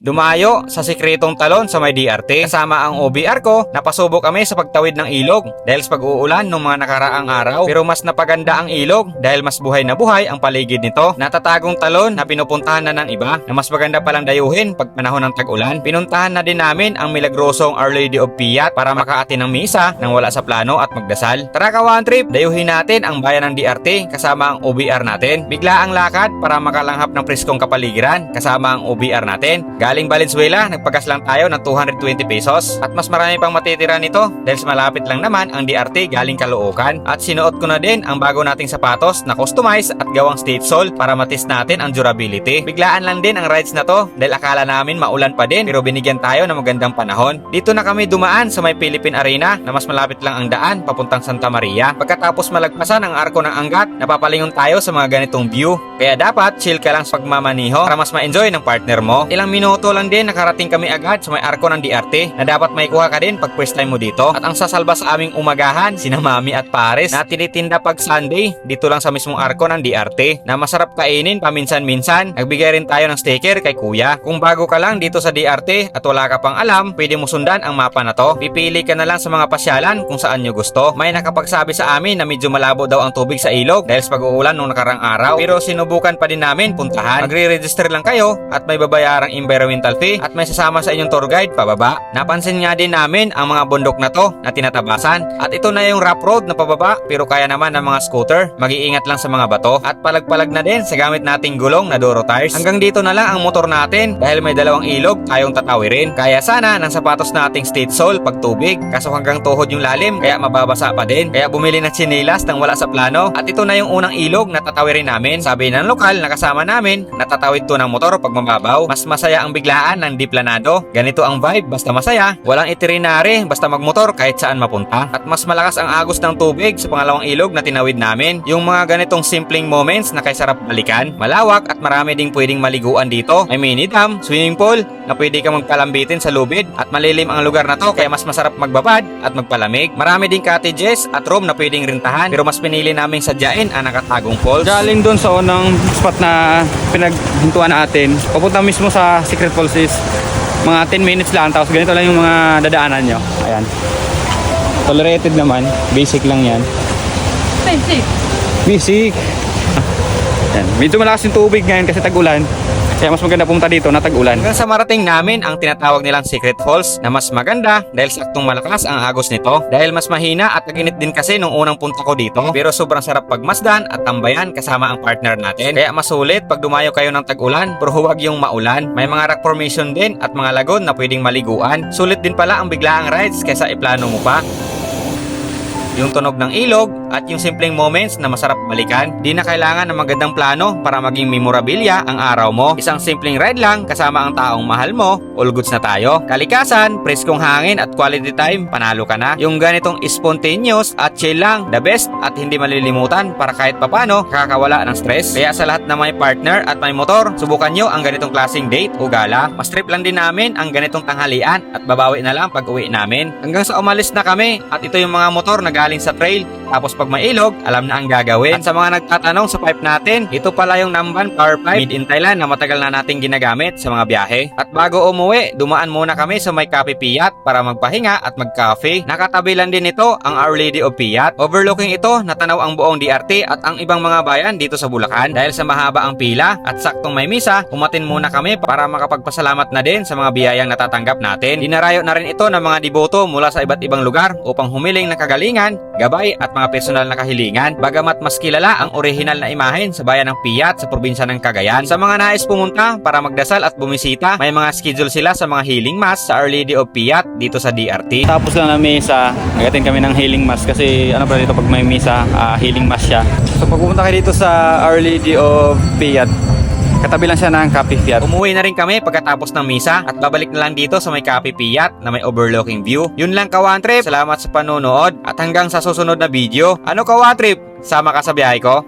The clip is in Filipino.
Dumayo sa sikretong talon sa may DRT. Kasama ang OBR ko, napasubo kami sa pagtawid ng ilog dahil sa pag-uulan ng mga nakaraang araw. Pero mas napaganda ang ilog dahil mas buhay na buhay ang paligid nito. Natatagong talon na pinupuntahan na ng iba na mas maganda palang dayuhin pag panahon ng tag-ulan. Pinuntahan na din namin ang milagrosong Our Lady of Piat para makaati ng misa nang wala sa plano at magdasal. Tara ka one trip, dayuhin natin ang bayan ng DRT kasama ang OBR natin. Bigla ang lakad para makalanghap ng preskong kapaligiran kasama ang OBR natin. Galing Valenzuela, nagpagas lang tayo ng 220 pesos at mas marami pang matitira nito dahil malapit lang naman ang DRT galing Caloocan. At sinuot ko na din ang bago nating sapatos na customize at gawang state sole para matis natin ang durability. Biglaan lang din ang rides na to dahil akala namin maulan pa din pero binigyan tayo ng magandang panahon. Dito na kami dumaan sa may Philippine Arena na mas malapit lang ang daan papuntang Santa Maria. Pagkatapos malagpasan ang arko ng Angat, napapalingon tayo sa mga ganitong view. Kaya dapat chill ka lang sa pagmamaniho para mas ma-enjoy ng partner mo. Ilang minuto lang din nakarating kami agad sa may arko ng DRT na dapat may kuha ka din pag first time mo dito. At ang sasalba sa aming umagahan, sina Mami at Pares na tinitinda pag Sunday dito lang sa mismong arko ng DRT na masarap kainin paminsan-minsan. Nagbigay rin tayo ng sticker kay Kuya. Kung bago ka lang dito sa DRT at wala ka pang alam, pwede mo sundan ang mapa na to. Pipili ka na lang sa mga pasyalan kung saan nyo gusto. May nakapagsabi sa amin na medyo malabo daw ang tubig sa ilog dahil sa pag-uulan nung nakarang araw. Pero sinubukan pa din namin puntahan. Magre-register lang kayo at may babayarang environmental fee at may sasama sa inyong tour guide pababa. Napansin nga din namin ang mga bundok na to na tinatabasan at ito na yung rough road na pababa pero kaya naman ng mga scooter. Mag-iingat lang sa mga bato at palag-palag na din sa gamit nating gulong na Duro tires. Hanggang dito na lang ang motor natin dahil may dalawang ilog tayong tatawirin. Kaya sana ng sapatos nating state sole pag tubig kaso hanggang tuhod yung lalim kaya mababasa pa din. Kaya bumili ng chinelas nang wala sa plano at ito na yung unang ilog na tatawirin namin. Sabi ng lokal na kasama namin natatawid to ng motor pag mababaw. Mas masaya ang biglaan ng di planado. Ganito ang vibe basta masaya. Walang itinerary basta magmotor kahit saan mapunta. At mas malakas ang agos ng tubig sa pangalawang ilog na tinawid namin. Yung mga ganitong simpleng moments na kay sarap balikan. Malawak at marami ding pwedeng maliguan dito. May mini dam, swimming pool na pwede ka magpalambitin sa lubid at malilim ang lugar na to kaya mas masarap magbabad at magpalamig. Marami ding cottages at room na pwedeng rintahan pero mas pinili naming sadyain ang nakatagong falls. Galing doon sa unang spot na pinaghintuan natin, papunta mismo sa Secret Falls is mga 10 minutes lang, tapos ganito lang yung mga dadaanan nyo. Ayan. Tolerated naman, basic lang yan. Basic. Basic! Ayan. Medyo malakas yung tubig ngayon kasi tag-ulan. Kaya mas maganda pumunta dito na tag-ulan. Hanggang sa marating namin ang tinatawag nilang Secret Falls na mas maganda dahil saktong malakas ang agos nito. Dahil mas mahina at naginit din kasi nung unang punta ko dito. Pero sobrang sarap pagmasdan at tambayan kasama ang partner natin. Kaya masulit pag dumayo kayo ng tag-ulan pero huwag yung maulan. May mga rock formation din at mga lagon na pwedeng maliguan. Sulit din pala ang biglaang rides kaysa iplano mo pa yung tunog ng ilog at yung simpleng moments na masarap balikan. Di na kailangan ng magandang plano para maging memorabilia ang araw mo. Isang simpleng ride lang kasama ang taong mahal mo, all goods na tayo. Kalikasan, preskong hangin at quality time, panalo ka na. Yung ganitong spontaneous at chill lang, the best at hindi malilimutan para kahit papano kakawala ng stress. Kaya sa lahat na may partner at may motor, subukan nyo ang ganitong klaseng date o gala. Mas trip lang din namin ang ganitong tanghalian at babawi na lang pag uwi namin. Hanggang sa umalis na kami at ito yung mga motor na galing sa trail. Tapos pag may ilog, alam na ang gagawin. At sa mga nagtatanong sa pipe natin, ito pala yung Namban Power Pipe made in Thailand na matagal na nating ginagamit sa mga biyahe. At bago umuwi, dumaan muna kami sa may Cafe Piat para magpahinga at magkafe. Nakatabi lang din ito ang Our Lady of Piat. Overlooking ito, natanaw ang buong DRT at ang ibang mga bayan dito sa Bulacan. Dahil sa mahaba ang pila at saktong may misa, umatin muna kami para makapagpasalamat na din sa mga biyayang natatanggap natin. Dinarayo na rin ito ng mga diboto mula sa iba't ibang lugar upang humiling ng kagalingan, gabay at mga personal na kahilingan. Bagamat mas kilala ang orihinal na imahen sa bayan ng Piat sa probinsya ng Cagayan. Sa mga nais pumunta para magdasal at bumisita, may mga schedule sila sa mga healing mass sa Our Lady of Piat dito sa DRT. Tapos lang na misa, nagatin kami ng healing mass kasi ano pala dito pag may misa, ah, healing mass siya. So pag pumunta kayo dito sa Our Lady of Piat, katabi lang siya ng Cafe Fiat. Umuwi na rin kami pagkatapos ng misa at babalik na lang dito sa may Cafe Piat na may overlooking view. Yun lang Kawan Trip, salamat sa panonood at hanggang sa susunod na video. Ano Kawan Trip? Sama ka sa biyahe ko?